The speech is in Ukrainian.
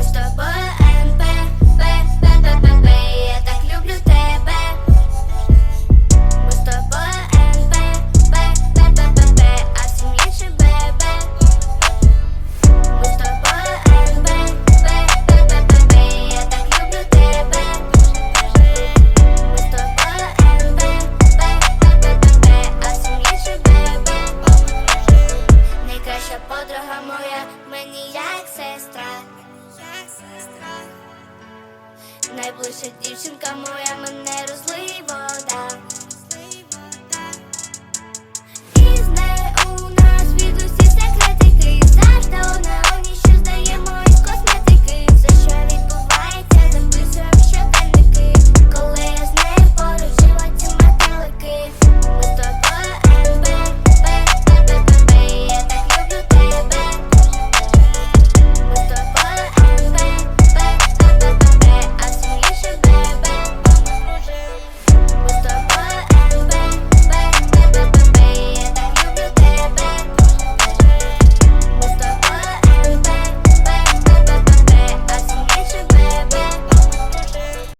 Ми з тобою подруга моя, мені як сестра. Найближча дівчинка моя